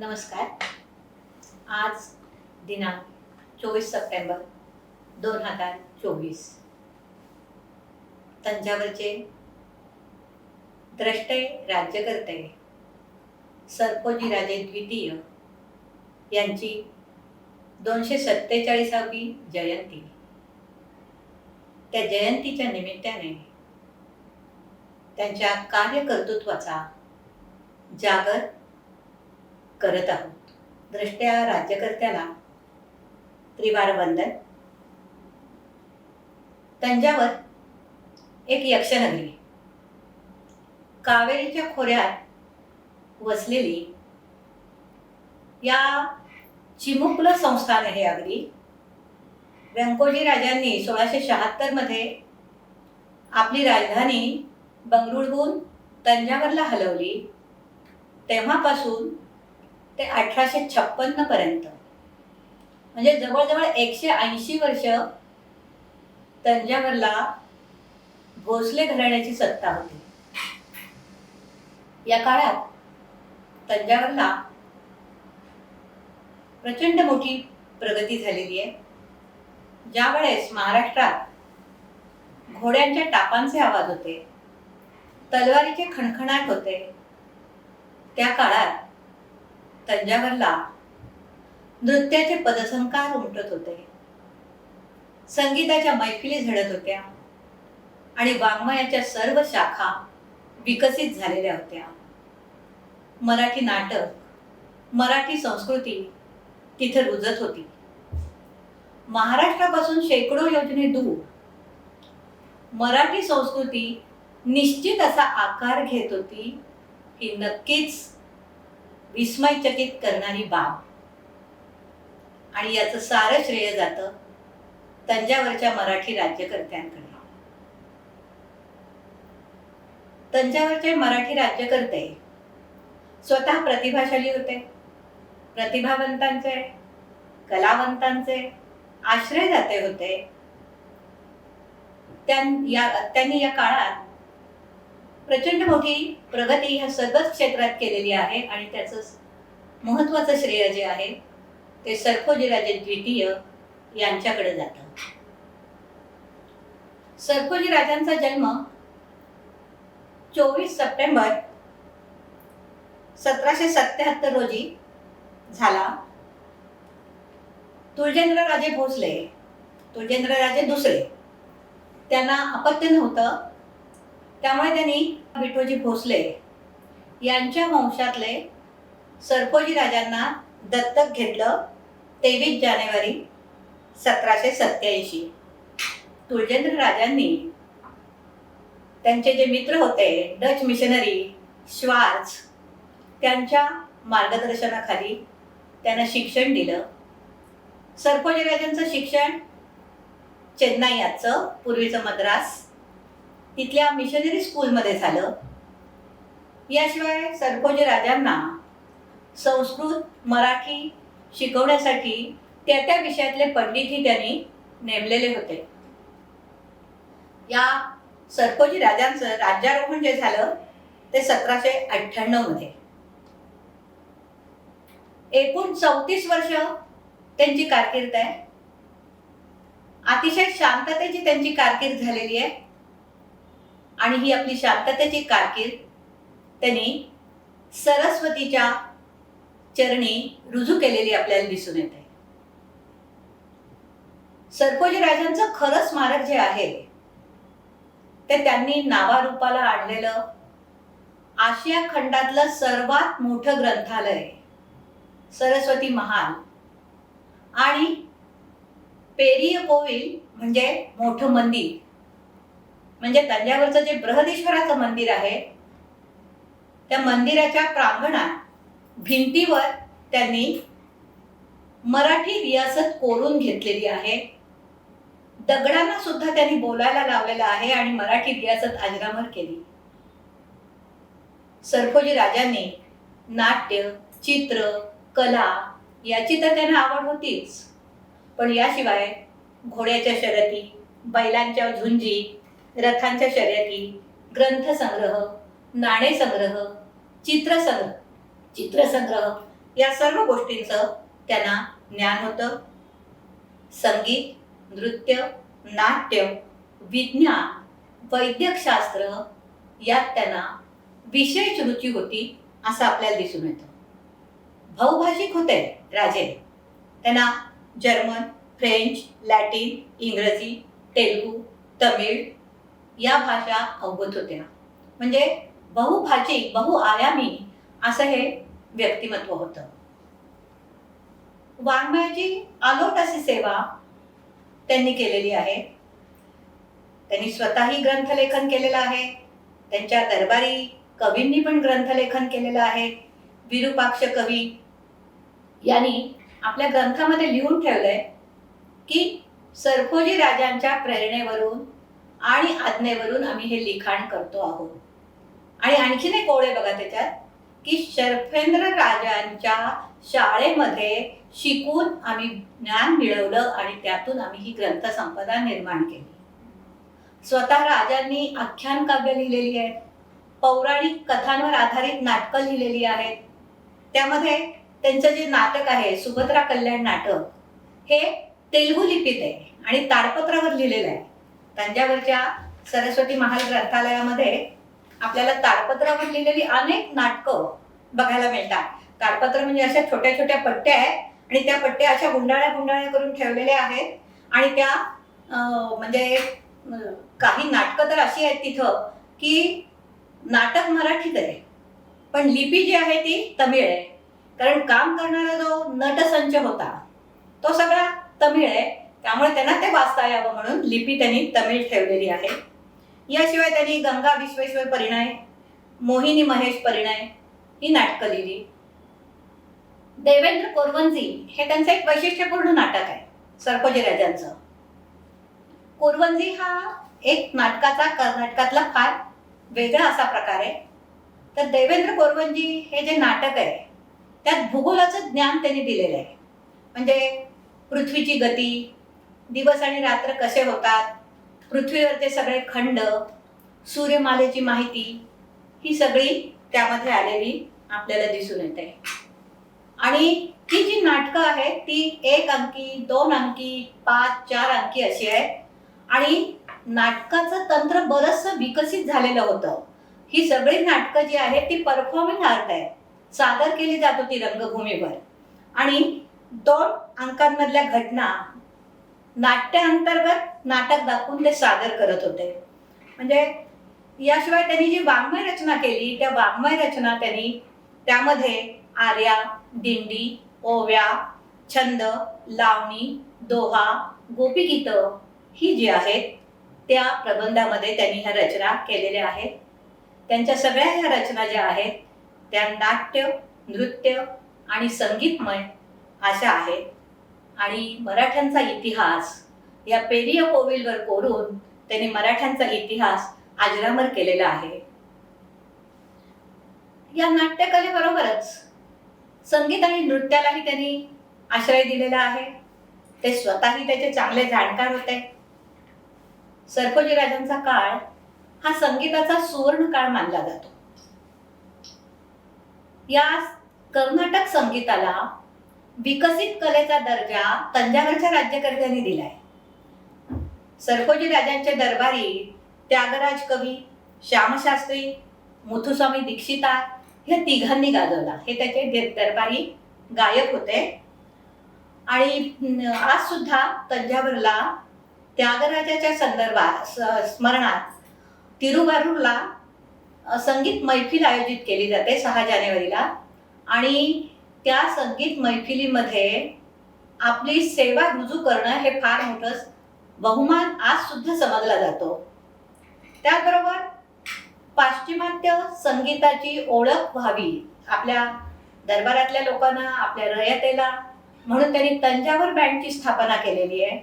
नमस्कार. आज दिनांक चोवीस सप्टेंबर दोन हजार चोवीस. तंजावरचे द्रष्टे राज्यकर्ते सरपोजीराजे द्वितीय यांची दोनशे सत्तेचाळीसावी जयंती. त्या जयंतीच्या निमित्ताने त्यांच्या कार्यकर्तृत्वाचा जागर करत आहोत. दृष्ट्या राज्यकर्त्याला त्रिवार वंदन. तंजावर एक यक्षनगरी कावेरीच्या खोऱ्यात वसलेली या चिमुकलं संस्थान आहे अगदी व्यंकोजी राजांनी सोळाशे शहात्तरमध्ये आपली राजधानी बंगळुरूहून तंजावरला हलवली. तेव्हापासून ते अठराशे छप्पन्न पर्यंत. म्हणजे जवळजवळ एकशे ऐंशी वर्ष तंजावरला भोसले घराण्याची सत्ता होती. या काळात तंजावरला प्रचंड मोठी प्रगती झालेली आहे. ज्या वेळेस महाराष्ट्रात घोड्यांच्या टापांचे आवाज होते तलवारीचे खणखणाट होते त्या काळात तंजावरला नृत्याचे पदसंकार उमटत होते. संगीताच्या मैफिली झडत होत्या आणि वाङ्मयाच्या सर्व शाखा विकसित झालेल्या होत्या. मराठी नाटक मराठी संस्कृती तिथे रुजत होती. महाराष्ट्रापासून शेकडो योजने दूर मराठी संस्कृती निश्चित असा आकार घेत होती ही नक्कीच विस्मयचकित करणारी बाब. आणि याचं सारं श्रेय जातं तंजावरच्या मराठी राज्यकर्त्यांकडे तंजावरचे मराठी राज्यकर्ते स्वतः प्रतिभाशाली होते. प्रतिभावंतांचे कलावंतांचे आश्रयदाते होते. त्यां- या त्यांनी या काळात प्रचंड मोठी प्रगती ह्या सर्वच क्षेत्रात केलेली आहे आणि त्याचं महत्वाचं श्रेय जे आहे ते सरखोजीराजे द्वितीय यांच्याकडे जातं. सरखोजी राजांचा जन्म चोवीस सप्टेंबर सतराशे सत्याहत्तर रोजी झाला. तुळजेंद्रराजे भोसले तुळजेंद्रराजे दुसरे. त्यांना अपत्य नव्हतं. त्यामुळे त्यांनी विठोजी भोसले यांच्या वंशातले सरकोजी राजांना दत्तक घेतलं तेवीस जानेवारी सतराशे सत्याऐंशी तुळजेंद्र राजांनी त्यांचे जे मित्र होते डच मिशनरी श्वार्च त्यांच्या मार्गदर्शनाखाली त्यांना शिक्षण दिलं. सरपोजी राजांचं शिक्षण चेन्नई याचं पूर्वीचं मद्रास तिथल्या मिशनरी स्कूलमध्ये झालं. याशिवाय सरकोजी राजांना संस्कृत मराठी शिकवण्यासाठी त्या त्या विषयातले पंडितही त्यांनी नेमलेले होते. या सरकोजी राजांचं राज्यारोहण जे झालं ते सतराशे अठ्ठ्याण्णवमध्ये. एकूण चौतीस वर्ष त्यांची कारकीर्द आहे. अतिशय शांततेची त्यांची कारकीर्द झालेली आहे. आणि ही आपली शांततेची कारकीर्द त्यांनी सरस्वतीच्या चरणी रुजू केलेली आपल्याला दिसून येते. सरपोजी राजांचं खरं स्मारक जे आहे ते त्यांनी नावारूपाला आणलेलं आशिया खंडातलं सर्वात मोठं ग्रंथालय सरस्वती महाल आणि पेरिय कोविल म्हणजे मोठं मंदिर. म्हणजे तंजावरचं जे बृहदेश्वराचं मंदिर आहे त्या मंदिराच्या प्रांगणात भिंतीवर त्यांनी मराठी रियासत कोरून घेतलेली आहे. दगडांना सुद्धा त्यांनी बोलायला लावलेलं आहे आणि मराठी रियासत अजरामर केली. सरखोजी राजांनी नाट्य चित्र कला याची तर त्यांना आवड होतीच. पण याशिवाय घोड्याच्या शर्यती बैलांच्या झुंजी रथांच्या शर्यती ग्रंथसंग्रह नाणेसंग्रह चित्रसंग्रह चित्रसंग्रह या सर्व गोष्टींचं त्यांना ज्ञान होतं. संगीत नृत्य नाट्य विज्ञान वैद्यकशास्त्र यात त्यांना विशेष रुची होती असं आपल्याला दिसून येतं. बहुभाषिक होते राजे. त्यांना जर्मन फ्रेंच लॅटिन इंग्रजी तेलुगू तमिळ या भाषा अवगत होत्या म्हणजे बहुभाषिक बहुआयामी असं हे व्यक्तिमत्व होतं. वाङ्मयाची आलोट अशी सेवा त्यांनी केलेली आहे. त्यांनी स्वतःही ग्रंथलेखन केलेलं आहे. त्यांच्या दरबारी कवींनी पण ग्रंथलेखन केलेलं आहे. विरूपाक्ष कवी यांनी आपल्या ग्रंथामध्ये लिहून ठेवलंय की सरफोजी राजांच्या प्रेरणेवरून आणि आज्ञेवरून आम्ही हे लिखाण करतो आहोत. आणि आणखीन एक ओळ आहे बघा त्याच्यात की शर्फेंद्र राजांच्या शाळेमध्ये शिकून आम्ही ज्ञान मिळवलं आणि त्यातून आम्ही ही ग्रंथसंपदा निर्माण केली. स्वतः राजांनी आख्यान काव्य लिहिलेली आहेत पौराणिक कथांवर आधारित नाटकं लिहिलेली आहेत. त्यामध्ये त्यांचं जे नाटक आहे सुभद्रा कल्याण नाटक हे तेलगू लिपीत आहे आणि ताडपत्रावर लिहिलेलं आहे. तंजावरच्या सरस्वती महाल ग्रंथालयामध्ये आपल्याला ताडपत्रावर लिहिलेली अनेक नाटकं बघायला मिळतात. ताडपत्र म्हणजे अशा छोट्या छोट्या पट्ट्या आहेत आणि त्या पट्ट्या अशा गुंडाळ्या गुंडाळ्या करून ठेवलेल्या आहेत. आणि त्या म्हणजे काही नाटकं तर अशी आहेत तिथं की नाटक मराठीत आहे. पण लिपी जी आहे ती तमिळ आहे. कारण काम करणारा जो नटसंच होता तो सगळा तमिळ आहे. त्यामुळे त्यांना ते वाचता यावं म्हणून लिपी त्यांनी तमिळ ठेवलेली आहे. याशिवाय त्यांनी गंगा विश्वेश्वर परिणय मोहिनी महेश परिणय ही नाटकं लिहिली. देवेंद्र कोरवंजी हे त्यांचं एक वैशिष्ट्यपूर्ण नाटक आहे सरकोजी राजांचं. कोरवंजी हा एक नाटकाचा कर्नाटकातला फार वेगळा असा प्रकार आहे. तर देवेंद्र कोरवंजी हे जे नाटक आहे त्यात भूगोलाचं ज्ञान त्यांनी दिलेलं आहे. म्हणजे पृथ्वीची गती दिवस आणि रात्र कसे होतात? पृथ्वीवरचे सगळे खंड सूर्यमालेची माहिती ही सगळी त्यामध्ये आलेली आपल्याला दिसून येते. आणि ही जी नाटकं आहेत ती एक अंकी दोन अंकी पाच चार अंकी अशी आहे आणि नाटकाचं तंत्र बरचसं विकसित झालेलं होतं. ही सगळी नाटकं जी आहेत ती परफॉर्मिंग आर्ट आहे सादर केली जात होती रंगभूमीवर. आणि दोन अंकांमधल्या घटना नाट्याअंतर्गत नाटक दाखवून ते सादर करत होते. म्हणजे याशिवाय त्यांनी जी वाङ्मय रचना केली त्या वाङ्मय रचना त्यांनी त्यामध्ये आर्या दिंडी ओव्या छंद लावणी दोहा गोपीगीत ही जी आहेत त्या प्रबंधामध्ये त्यांनी ह्या रचना केलेल्या आहेत. त्यांच्या सगळ्या ह्या रचना ज्या आहेत त्या नाट्य नृत्य आणि संगीतमय अशा आहेत. आणि मराठ्यांचा इतिहास या पेरिय कोविलवर कोरून त्यांनी मराठ्यांचा इतिहास अजरामर केलेला आहे. या नाट्यकलेबरोबरच संगीत आणि नृत्यालाही त्यांनी आश्रय दिलेला आहे. ते स्वतःही त्याचे चांगले जाणकार होते. सरकोजी राजांचा काळ हा संगीताचा सुवर्ण काळ मानला जातो. या कर्नाटक संगीताला विकसित कलेचा दर्जा तंजावरच्या राज्यकर्त्यांनी दिलाय. सरकोजी राजांचे दरबारी त्यागराज कवी श्यामशास्त्री मुथुस्वामी दीक्षिता ह्या तिघांनी गाजवला. हे त्याचे दरबारी गायक होते. आणि आज सुद्धा तंजावरला त्यागराजाच्या संदर्भात स्मरणात तिरुवारूरला संगीत मैफिल आयोजित केली जाते सहा जानेवारीला. आणि त्या संगीत मैफिलीमध्ये आपली सेवा रुजू करणं हे फार मोठं बहुमान आज सुद्धा समजला जातो. त्याचबरोबर पाश्चिमात्य संगीताची ओळख व्हावी आपल्या दरबारातल्या लोकांना आपल्या रयतेला म्हणून त्यांनी तंजावर बँडची स्थापना केलेली आहे.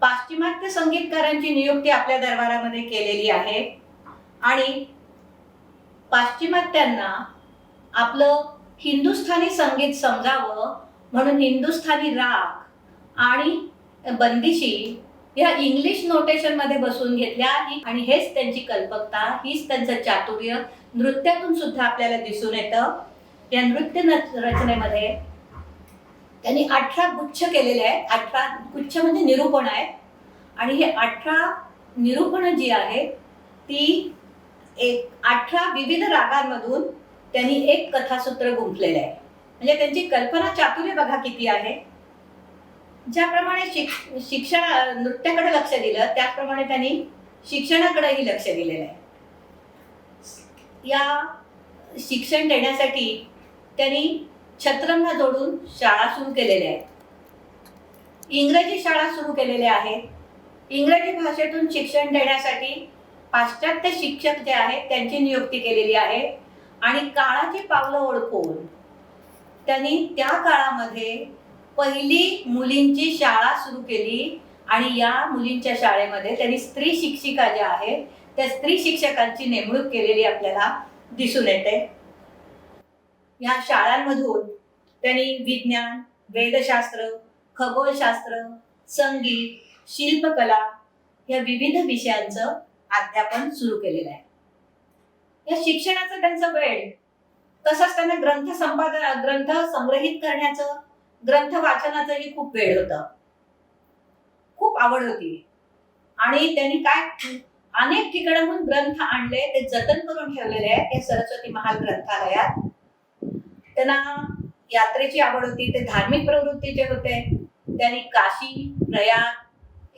पाश्चिमात्य संगीतकारांची नियुक्ती आपल्या दरबारामध्ये केलेली आहे. आणि पाश्चिमात्यांना आपलं हिंदुस्थानी संगीत समजावं म्हणून हिंदुस्थानी राग आणि बंदिशी या इंग्लिश नोटेशनमध्ये बसून घेतल्या आणि हेच त्यांची कल्पकता हीच त्यांचं चातुर्य. नृत्यातून सुद्धा आपल्याला दिसून येतं. या नृत्य रचनेमध्ये त्यांनी अठरा गुच्छ केलेले आहेत. अठरा गुच्छ म्हणजे निरूपण आहे. आणि हे अठरा निरूपणं जी आहे ती एक अठरा विविध रागांमधून त्यांनी एक कथासूत्र गुंफलेलं आहे. म्हणजे त्यांची कल्पना चातुर्य बघा किती आहे. ज्याप्रमाणे शिक शिक्षण नृत्याकडे लक्ष दिलं त्याचप्रमाणे त्यांनी शिक्षणाकडेही लक्ष दिलेलं आहे. या शिक्षण देण्यासाठी त्यांनी छत्रांना जोडून शाळा सुरू केलेल्या आहेत. इंग्रजी शाळा सुरू केलेल्या आहेत. इंग्रजी भाषेतून शिक्षण देण्यासाठी पाश्चात्य शिक्षक जे आहेत त्यांची नियुक्ती केलेली आहे. आणि काळाची पावलं ओळखून त्यांनी त्या काळामध्ये पहिली मुलींची शाळा सुरू केली. आणि या मुलींच्या शाळेमध्ये त्यांनी स्त्री शिक्षिका ज्या आहेत त्या स्त्री शिक्षकांची नेमणूक केलेली आपल्याला दिसून येते. या शाळांमधून त्यांनी विज्ञान वेदशास्त्र खगोलशास्त्र संगीत शिल्पकला या विविध विषयांचं अध्यापन सुरू केलेलं आहे. या शिक्षणाचं त्यांचं वेळ. तसंच त्यांना ग्रंथ संपादन ग्रंथ संग्रहित करण्याचं ग्रंथ वाचनाचंही खूप वेळ होत. खूप आवड होती. आणि त्यांनी काय अनेक ठिकाणाहून ग्रंथ आणले ते जतन करून ठेवलेले आहेत या सरस्वती महाल ग्रंथालयात. त्यांना यात्रेची आवड होती ते धार्मिक प्रवृत्तीचे होते. त्यांनी काशी प्रयाग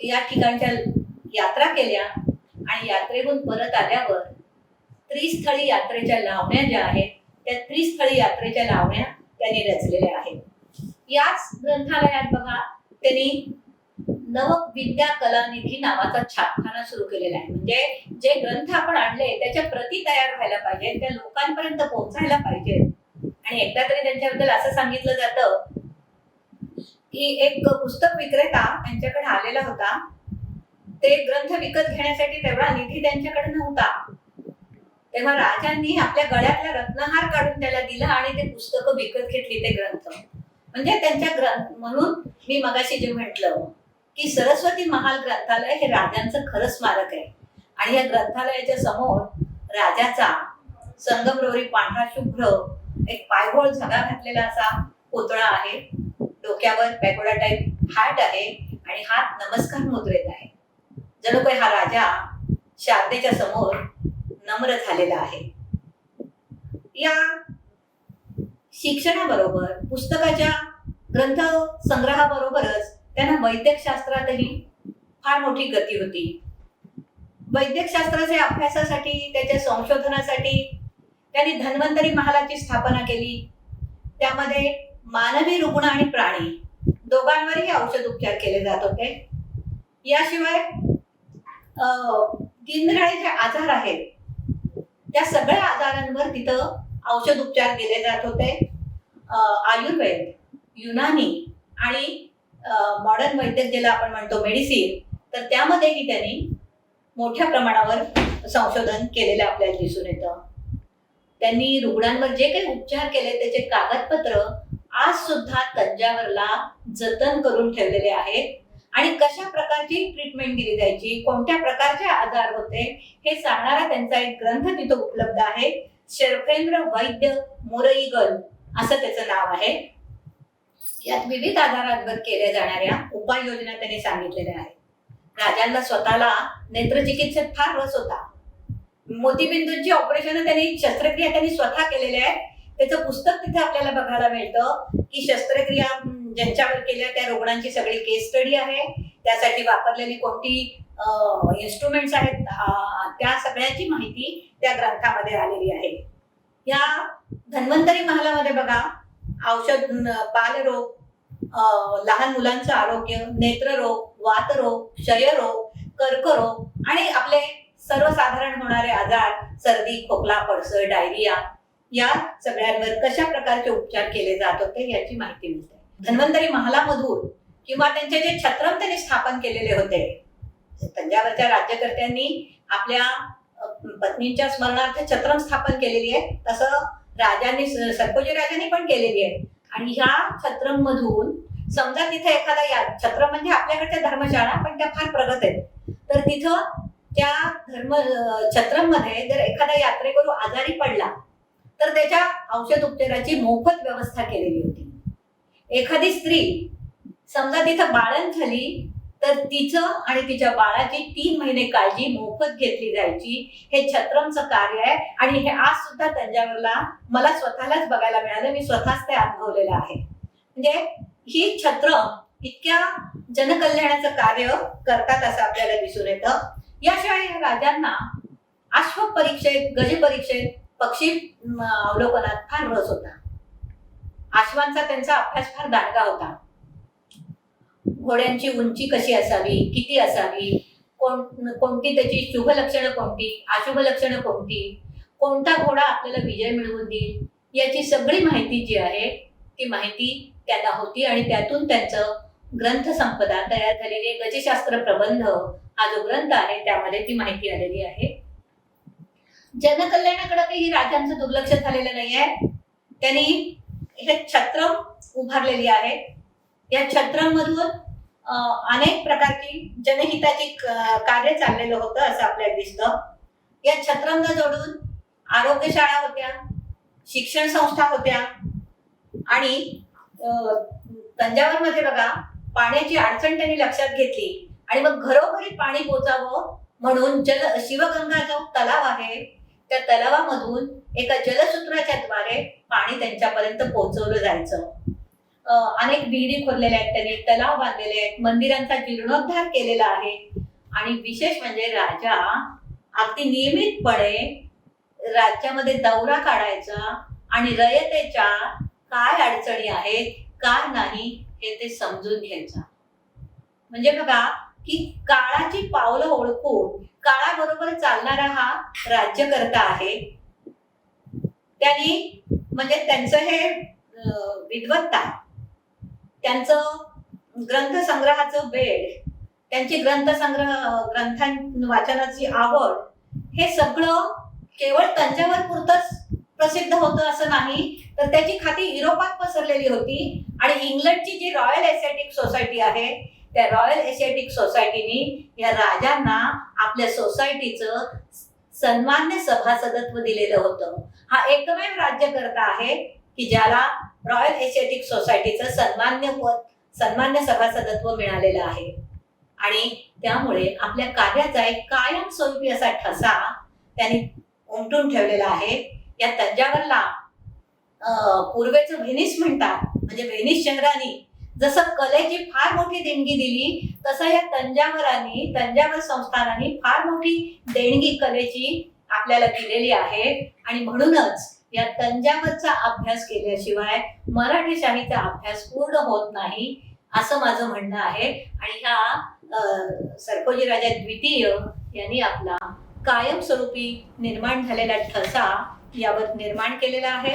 या ठिकाणच्या यात्रा केल्या. आणि यात्रेहून परत आल्यावर त्रिस्थळी यात्रेच्या लावण्या ज्या आहेत त्या त्रिस्थळी यात्रेच्या लावण्या त्यांनी रचलेल्या आहेत. याच ग्रंथालयात बघा त्यांनी नव विद्या कलानिधी नावाचा छापखाना सुरू केलेला आहे. म्हणजे जे ग्रंथ आपण आणले त्याच्या प्रती तयार व्हायला पाहिजेत त्या लोकांपर्यंत पोहोचायला पाहिजेत आणि एकदा तरी त्यांच्याबद्दल असं सांगितलं जातं की एक पुस्तक विक्रेता त्यांच्याकडे आलेला होता. ते ग्रंथ विकत घेण्यासाठी तेवढा निधी त्यांच्याकडे नव्हता. तेव्हा राजांनी आपल्या गळ्यातला रत्नहार काढून त्याला दिला आणि ते पुस्तकं विकत घेतली ते ग्रंथ. म्हणजे त्यांच्या ग्रंथ म्हणून मी मगाशी जे म्हटलं की सरस्वती महाल ग्रंथालय हे राजांचं खरं स्मारक आहे. आणि या ग्रंथालयाच्या समोर राजाचा संगमरवरी पांढरा शुभ्र एक पायघोळ झगा घातलेला असा पुतळा आहे. डोक्यावर पॅगोडा टाईप हॅट आहे आणि हात नमस्कार मुद्रेत आहे. जणू काही हा राजा शारदेच्या समोर नम्र झालेला आहे. या शिक्षणाबरोबर पुस्तकाच्या ग्रंथ संग्रहाबरोबरच त्यांना वैद्यकशास्त्रातही फार मोठी गती होती. वैद्यकशास्त्राच्या अभ्यासासाठी त्याच्या संशोधनासाठी त्यांनी धन्वंतरी महालाची स्थापना केली. त्यामध्ये मानवी रुग्ण आणि प्राणी दोघांवरही औषध उपचार केले जात होते. याशिवाय अं, आजार आहेत. त्या सगळ्या आजारांवर तिथं औषध उपचार केले जात होते. आयुर्वेद युनानी आणि मॉडर्न वैद्यक ज्याला आपण म्हणतो मेडिसिन तर त्यामध्येही त्यांनी मोठ्या प्रमाणावर संशोधन केलेलं आपल्याला दिसून येतं. त्यांनी रुग्णांवर जे काही उपचार केले त्याचे कागदपत्र आज सुद्धा तंजावरला जतन करून ठेवलेले आहेत. आणि कशा प्रकारची ट्रीटमेंट दिली जायची कोणत्या प्रकारचे आजार होते हे सांगणारा त्यांचा एक ग्रंथ तिथं उपलब्ध आहे. शर्फेंद्र वैद्य मोरईगल असं त्याचं नाव आहे. यात विविध आजारांवर केल्या जाणाऱ्या उपाययोजना त्यांनी सांगितलेल्या आहेत. राजांना स्वतःला नेत्रचिकित्सेत फार रस होता. मोतीबिंदूंची ऑपरेशन त्यांनी शस्त्रक्रिया त्यांनी स्वतः केलेल्या आहेत. त्याचं पुस्तक तिथे आपल्याला बघायला मिळतं की शस्त्रक्रिया ज्यांच्यावर केल्या त्या रुग्णांची सगळी केस स्टडी आहे. त्यासाठी वापरलेली कोणती इन्स्ट्रुमेंट्स आहेत त्या सगळ्याची माहिती त्या ग्रंथामध्ये आलेली आहे. या धन्वंतरी महालामध्ये बघा औषध बालरोग लहान मुलांचं आरोग्य नेत्ररोग वातरोग क्षयरोग कर्करोग आणि आपले सर्वसाधारण होणारे आजार सर्दी खोकला पडसं डायरिया या सगळ्यांवर कशा प्रकारचे उपचार केले जात होते याची माहिती मिळते. धन्वंतरी महालामधून किंवा त्यांचे जे छत्रम त्यांनी स्थापन केलेले होते तंजावरच्या राज्यकर्त्यांनी आपल्या पत्नींच्या स्मरणार्थ छत्रम स्थापन केलेली आहे. तसं राजांनी सरकोजी राजांनी पण केलेली आहे. आणि ह्या छत्रम मधून समजा तिथे एखादा या छत्रम म्हणजे आपल्याकडच्या धर्मशाळा पण त्या फार प्रगत आहेत. तर तिथं त्या धर्म छत्रममध्ये जर एखादा यात्रेकरू आजारी पडला तर त्याच्या औषध उपचाराची मोफत व्यवस्था केलेली होती. एखादी स्त्री समजा तिथं बाळण झाली तर तिचं आणि तिच्या बाळाची तीन महिने काळजी मोफत घेतली जायची. हे छत्रमचं कार्य आहे आणि हे आज सुद्धा तंजावरला मला स्वतःलाच बघायला मिळालं. मी स्वतःच ते अनुभवलेलं आहे. म्हणजे ही छत्रम इतक्या जनकल्याणाचं कार्य करतात असं आपल्याला दिसून येतं. याशिवाय या राजांना अश्व परीक्षेत गज परीक्षेत पक्षी अवलोकनात फार रस होता. आश्वांचा त्यांचा अभ्यास फार दांडगा होता. घोड्यांची उंची कशी असावी? किती असावी? कोण कोणती त्याची शुभ लक्षणं कोणती? अशुभ लक्षणं कोणती? कोणता घोडा आपल्याला विजय मिळवून देईल? याची सगळी माहिती जी आहे ती माहिती त्यांना होती आणि त्यातून त्यांचं ग्रंथसंपदा तयार झालेले गजशास्त्र प्रबंध हा जो ग्रंथ आहे त्यामध्ये ती माहिती आलेली आहे. जनकल्याणाकडे काही राजांचं दुर्लक्ष झालेलं नाही आहे त्यांनी हे छत्रम उभारलेली आहे. या छत्रम मधून अनेक प्रकारची जनहिताची कार्य चाललेलं होतं असं आपल्याला दिसतं. या छत्रमला जोडून आरोग्यशाळा होत्या शिक्षण संस्था होत्या आणि तंजावर मध्ये बघा पाण्याची अडचण त्यांनी लक्षात घेतली आणि मग घरोघरी पाणी पोचावं म्हणून जल शिवगंगा जो तलाव आहे. त्या तलावामधून एका जलसूत्राच्या द्वारे पाणी त्यांच्यापर्यंत पोहोचवलं जायचं. अनेक विहिरी खोदलेल्या आहेत त्यांनी तलाव बांधलेले आहेत मंदिरांचा जीर्णोद्धार केलेला आहे. आणि विशेष म्हणजे राजा अगदी नियमितपणे राज्यामध्ये दौरा काढायचा आणि रयतेच्या काय अडचणी आहेत काय नाही हे ते समजून घ्यायचा. म्हणजे बघा की काळाची पावलं ओळखून काळाबरोबर चालणारा हा राज्यकर्ता आहे. त्यांनी म्हणजे त्यांचं हे विद्वत्ता त्यांचं ग्रंथसंग्रहाचं वेळ त्यांची ग्रंथसंग्रह ग्रंथां वाचनाची आवड हे सगळं केवळ तंजावर पुरतच प्रसिद्ध होतं असं नाही. तर त्याची खाती युरोपात पसरलेली होती. आणि इंग्लंडची जी रॉयल एसेटिक सोसायटी आहे त्या रॉयल एशियाटिक सोसायटीनी या राजांना आपल्या सोसायटीचं सन्मान्य सभासदत्व दिलेलं होतं. हा एकमेव राज्यकर्ता आहे की ज्याला रॉयल एशियाटिक सोसायटीचं सन्मान्य पद सन्मान्य सभासदत्व मिळालेलं आहे. आणि त्यामुळे आपल्या कार्याचा एक कायमस्वरूपी असा ठसा त्यांनी उमटून ठेवलेला आहे. या तंजावरला पूर्वेचं व्हेनिस म्हणतात. म्हणजे व्हेनिस शहराने जसं कलेची फार मोठी देणगी दिली तसं या तंजावरांनी तंजावर संस्थानांनी फार मोठी देणगी कलेची आपल्याला दिलेली आहे. आणि म्हणूनच या तंजावरचा अभ्यास केल्याशिवाय मराठी शाहीचा अभ्यास पूर्ण होत नाही असं माझं म्हणणं आहे. आणि ह्या सरकोजी राजा द्वितीय यांनी आपला कायमस्वरूपी निर्माण झालेला ठसा यावर निर्माण केलेला आहे.